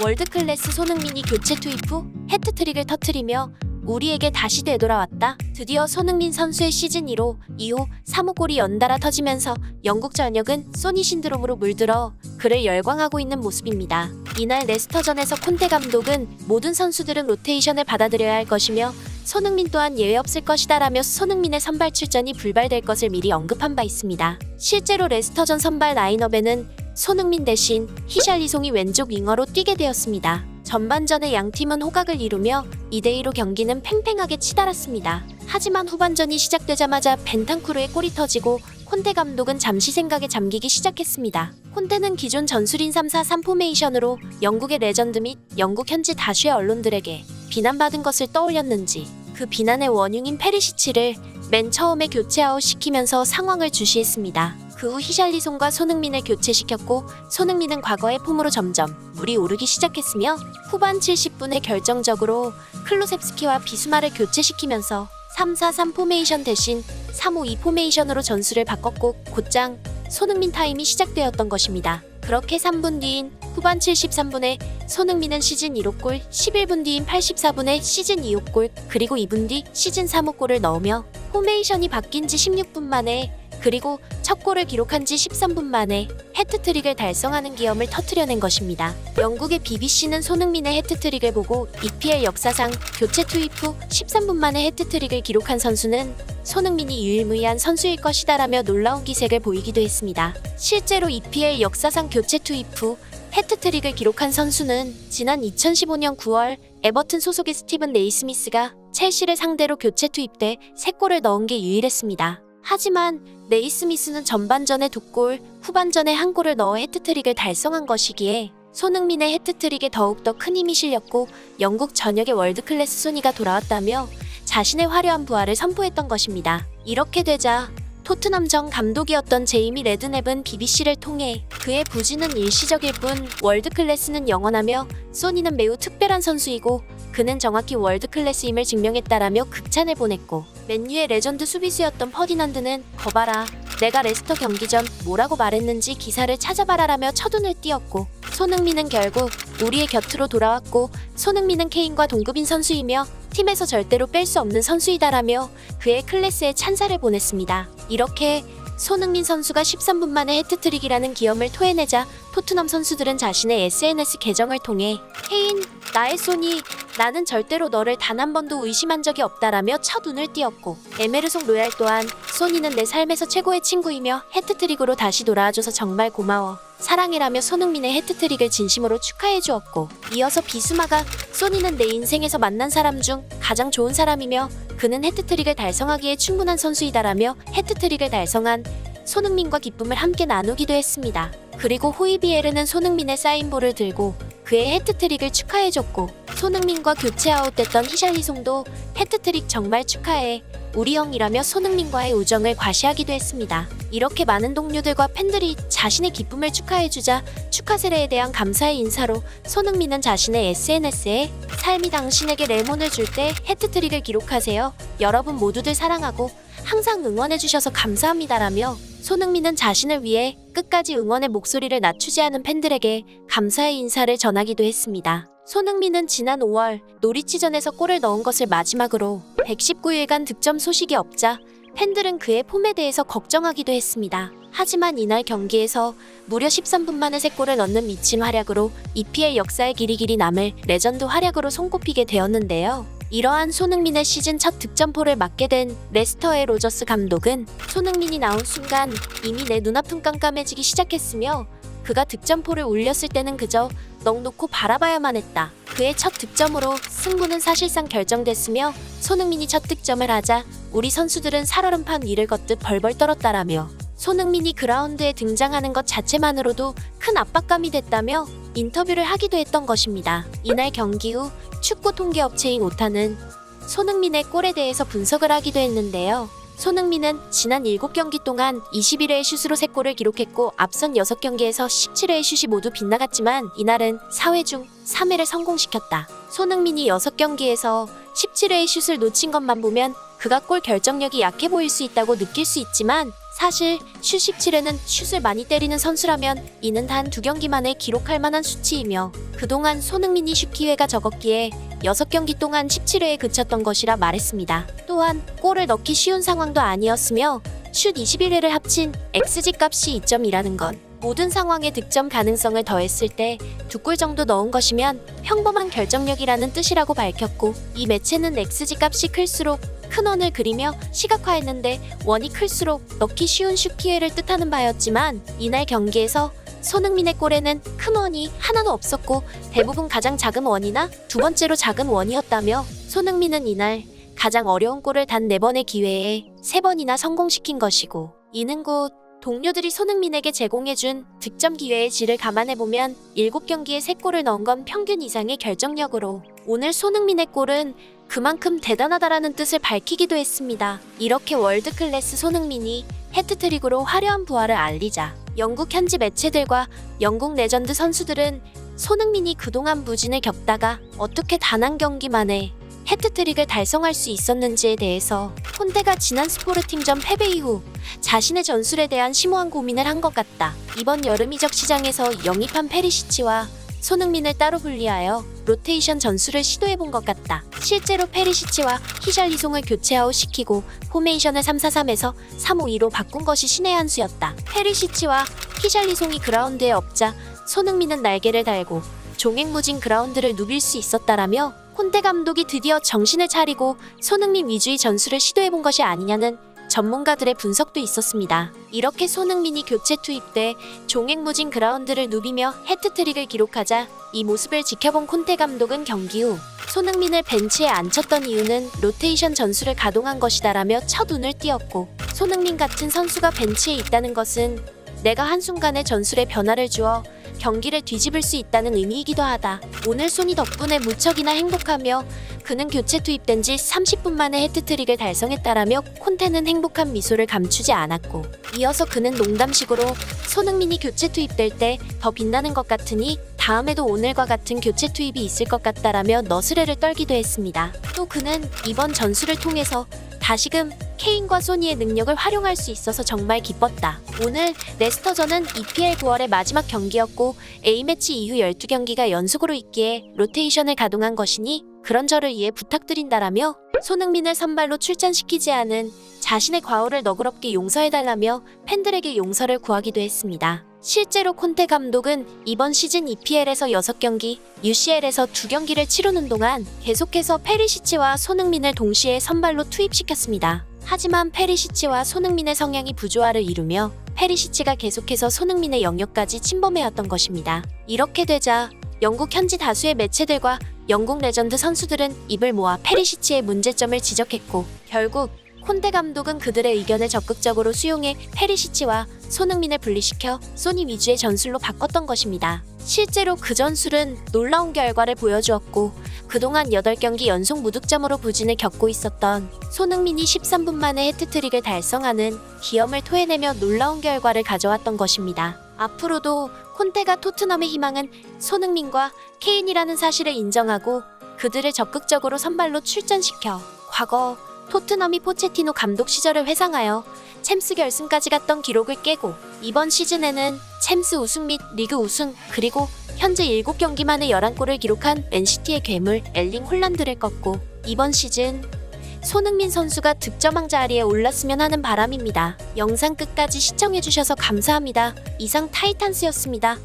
월드클래스 손흥민이 교체 투입 후 해트트릭을 터트리며 우리에게 다시 되돌아왔다. 드디어 손흥민 선수의 시즌 2로 2호 3호 골이 연달아 터지면서 영국 전역은 소니 신드롬으로 물들어 그를 열광하고 있는 모습입니다. 이날 레스터전에서 콘테 감독은 모든 선수들은 로테이션을 받아들여야 할 것이며 손흥민 또한 예외 없을 것이다라며 손흥민의 선발 출전이 불발될 것을 미리 언급한 바 있습니다. 실제로 레스터전 선발 라인업에는 손흥민 대신 히샬리송이 왼쪽 윙어로 뛰게 되었습니다. 전반전에 양 팀은 호각을 이루며 2대2로 경기는 팽팽하게 치달았습니다. 하지만 후반전이 시작되자마자 벤탄쿠르의 골이 터지고 콘테 감독은 잠시 생각에 잠기기 시작했습니다. 콘테는 기존 전술인 3-4-3 포메이션으로 영국의 레전드 및 영국 현지 다수의 언론들에게 비난받은 것을 떠올렸는지 그 비난의 원흉인 페리시치를 맨 처음에 교체 아웃시키면서 상황을 주시했습니다. 그 후 히샬리송과 손흥민을 교체시켰고 손흥민은 과거의 폼으로 점점 물이 오르기 시작했으며 후반 70분에 결정적으로 클로셉스키와 비수마를 교체시키면서 3-4-3 포메이션 대신 3-5-2 포메이션으로 전술을 바꿨고 곧장 손흥민 타임이 시작되었던 것입니다. 그렇게 3분 뒤인 후반 73분에 손흥민은 시즌 1호 골, 11분 뒤인 84분에 시즌 2호 골, 그리고 2분 뒤 시즌 3호 골을 넣으며 포메이션이 바뀐 지 16분 만에 그리고 첫 골을 기록한 지 13분 만에 해트트릭을 달성하는 기염을 터트려낸 것입니다. 영국의 BBC는 손흥민의 해트트릭을 보고 EPL 역사상 교체 투입 후 13분 만에 해트트릭을 기록한 선수는 손흥민이 유일무이한 선수일 것이다라며 놀라운 기색을 보이기도 했습니다. 실제로 EPL 역사상 교체 투입 후 해트트릭을 기록한 선수는 지난 2015년 9월 에버튼 소속의 스티븐 네이스미스가 첼시를 상대로 교체 투입돼 3골을 넣은 게 유일했습니다. 하지만 네이 스미스는 전반전에 2골, 후반전에 한 골을 넣어 해트트릭을 달성한 것이기에 손흥민의 해트트릭에 더욱더 큰 힘이 실렸고 영국 전역의 월드클래스 소니가 돌아왔다며 자신의 화려한 부활을 선포했던 것입니다. 이렇게 되자 토트넘 전 감독이었던 제이미 레드넵은 BBC를 통해 그의 부진은 일시적일 뿐 월드클래스는 영원하며 소니는 매우 특별한 선수이고 그는 정확히 월드클래스임을 증명했다라며 극찬을 보냈고 맨유의 레전드 수비수였던 퍼디난드는 거봐라 내가 레스터 경기 전 뭐라고 말했는지 기사를 찾아봐라라며 첫눈을 띄었고 손흥민은 결국 우리의 곁으로 돌아왔고 손흥민은 케인과 동급인 선수이며 팀에서 절대로 뺄 수 없는 선수이다라며 그의 클래스에 찬사를 보냈습니다. 이렇게 손흥민 선수가 13분 만에 해트트릭이라는 기염을 토해내자 토트넘 선수들은 자신의 SNS 계정을 통해 케인, 나의 손이 나는 절대로 너를 단 한 번도 의심한 적이 없다라며 첫 운을 띄었고 에메르송 로얄 또한 소니는 내 삶에서 최고의 친구이며 해트트릭으로 다시 돌아와줘서 정말 고마워 사랑해라며 손흥민의 해트트릭을 진심으로 축하해 주었고 이어서 비수마가 소니는 내 인생에서 만난 사람 중 가장 좋은 사람이며 그는 해트트릭을 달성하기에 충분한 선수이다라며 해트트릭을 달성한 손흥민과 기쁨을 함께 나누기도 했습니다. 그리고 호이비에르는 손흥민의 사인볼을 들고 그의 해트트릭을 축하해줬고 손흥민과 교체 아웃됐던 히샬리송도 해트트릭 정말 축하해 우리 형이라며 손흥민과의 우정을 과시하기도 했습니다. 이렇게 많은 동료들과 팬들이 자신의 기쁨을 축하해주자 축하 세례에 대한 감사의 인사로 손흥민은 자신의 SNS에 삶이 당신에게 레몬을 줄 때 해트트릭을 기록하세요. 여러분 모두들 사랑하고 항상 응원해주셔서 감사합니다라며 손흥민은 자신을 위해 끝까지 응원의 목소리를 낮추지 않은 팬들에게 감사의 인사를 전하기도 했습니다. 손흥민은 지난 5월 노리치전에서 골을 넣은 것을 마지막으로 119일간 득점 소식이 없자 팬들은 그의 폼에 대해서 걱정하기도 했습니다. 하지만 이날 경기에서 무려 13분 만에 3골을 넣는 미친 활약으로 EPL 역사의 길이 길이 남을 레전드 활약으로 손꼽히게 되었는데요. 이러한 손흥민의 시즌 첫 득점포를 맡게 된 레스터의 로저스 감독은 손흥민이 나온 순간 이미 내 눈앞은 깜깜해지기 시작했으며 그가 득점포를 울렸을 때는 그저 넋 놓고 바라봐야만 했다. 그의 첫 득점으로 승부는 사실상 결정됐으며 손흥민이 첫 득점을 하자 우리 선수들은 살얼음판 위를 걷듯 벌벌 떨었다라며 손흥민이 그라운드에 등장하는 것 자체만으로도 큰 압박감이 됐다며 인터뷰를 하기도 했던 것입니다. 이날 경기 후 축구 통계 업체인 오타는 손흥민의 골에 대해서 분석을 하기도 했는데요. 손흥민은 지난 7경기 동안 21회의 슛으로 3골을 기록했고 앞선 6경기에서 17회의 슛이 모두 빗나갔지만 이날은 4회 중 3회를 성공시켰다. 손흥민이 6경기에서 17회의 슛을 놓친 것만 보면 그가 골 결정력이 약해 보일 수 있다고 느낄 수 있지만 사실 슛 17에는 슛을 많이 때리는 선수라면 이는 단 두 경기 만에 기록할 만한 수치이며 그동안 손흥민이 슛 기회가 적었기에 6경기 동안 17회에 그쳤던 것이라 말했습니다. 또한 골을 넣기 쉬운 상황도 아니었으며 슛 21회를 합친 XG 값이 2점이라는 건 모든 상황의 득점 가능성을 더했을 때 두 골 정도 넣은 것이면 평범한 결정력이라는 뜻이라고 밝혔고 이 매체는 XG 값이 클수록 큰 원을 그리며 시각화했는데 원이 클수록 넣기 쉬운 슛 기회를 뜻하는 바였지만 이날 경기에서 손흥민의 골에는 큰 원이 하나도 없었고 대부분 가장 작은 원이나 두 번째로 작은 원이었다며 손흥민은 이날 가장 어려운 골을 단 4번의 기회에 3번이나 성공시킨 것이고 이는 곧 동료들이 손흥민에게 제공해준 득점 기회의 질을 감안해보면 7경기에 3골을 넣은 건 평균 이상의 결정력으로 오늘 손흥민의 골은 그만큼 대단하다라는 뜻을 밝히기도 했습니다. 이렇게 월드클래스 손흥민이 해트트릭으로 화려한 부활을 알리자 영국 현지 매체들과 영국 레전드 선수들은 손흥민이 그동안 부진을 겪다가 어떻게 단 한 경기 만에 해트트릭을 달성할 수 있었는지에 대해서 콘테가 지난 스포르팅전 패배 이후 자신의 전술에 대한 심오한 고민을 한 것 같다. 이번 여름 이적 시장에서 영입한 페리시치와 손흥민을 따로 분리하여 로테이션 전술을 시도해 본 것 같다. 실제로 페리시치와 히샬리송을 교체 아웃 시키고 포메이션을 3-4-3에서 3-5-2로 바꾼 것이 신의 한 수였다. 페리시치와 히샬리송이 그라운드에 없자 손흥민은 날개를 달고 종횡무진 그라운드를 누빌 수 있었다라며 콘테 감독이 드디어 정신을 차리고 손흥민 위주의 전술을 시도해 본 것이 아니냐는 전문가들의 분석도 있었습니다. 이렇게 손흥민이 교체 투입돼 종횡무진 그라운드를 누비며 해트트릭을 기록하자 이 모습을 지켜본 콘테 감독은 경기 후 손흥민을 벤치에 앉혔던 이유는 로테이션 전술을 가동한 것이다라며 첫 운을 띄었고 손흥민 같은 선수가 벤치에 있다는 것은 내가 한순간에 전술에 변화를 주어 경기를 뒤집을 수 있다는 의미이기도 하다. 오늘 손이 덕분에 무척이나 행복하며 그는 교체 투입된 지 30분 만에 해트트릭을 달성했다라며 콘테는 행복한 미소를 감추지 않았고 이어서 그는 농담식으로 손흥민이 교체 투입될 때 더 빛나는 것 같으니 다음에도 오늘과 같은 교체 투입이 있을 것 같다라며 너스레를 떨기도 했습니다. 또 그는 이번 전술을 통해서 다시금 케인과 소니의 능력을 활용할 수 있어서 정말 기뻤다. 오늘 레스터전은 EPL 9월의 마지막 경기였고 A매치 이후 12경기가 연속으로 있기에 로테이션을 가동한 것이니 그런 저를 이해 부탁드린다라며 손흥민을 선발로 출전시키지 않은 자신의 과오를 너그럽게 용서해달라며 팬들에게 용서를 구하기도 했습니다. 실제로 콘테 감독은 이번 시즌 EPL에서 6경기, UCL에서 2경기를 치르는 동안 계속해서 페리시치와 손흥민을 동시에 선발로 투입시켰습니다. 하지만 페리시치와 손흥민의 성향이 부조화를 이루며 페리시치가 계속해서 손흥민의 영역까지 침범해왔던 것입니다. 이렇게 되자 영국 현지 다수의 매체들과 영국 레전드 선수들은 입을 모아 페리시치의 문제점을 지적했고 결국 콘테 감독은 그들의 의견을 적극적으로 수용해 페리시치와 손흥민을 분리시켜 소니 위주의 전술로 바꿨던 것입니다. 실제로 그 전술은 놀라운 결과를 보여주었고 그동안 8경기 연속 무득점으로 부진을 겪고 있었던 손흥민이 13분 만에 해트트릭을 달성하는 기염을 토해내며 놀라운 결과를 가져왔던 것입니다. 앞으로도 콘테가 토트넘의 희망은 손흥민과 케인이라는 사실을 인정하고 그들을 적극적으로 선발로 출전시켜 과거 토트넘이 포체티노 감독 시절을 회상하여 챔스 결승까지 갔던 기록을 깨고 이번 시즌에는 챔스 우승 및 리그 우승 그리고 현재 7경기 만에 11골을 기록한 맨시티의 괴물 엘링 홀란드를 꺾고 이번 시즌 손흥민 선수가 득점왕 자리에 올랐으면 하는 바람입니다. 영상 끝까지 시청해주셔서 감사합니다. 이상 타이탄스였습니다.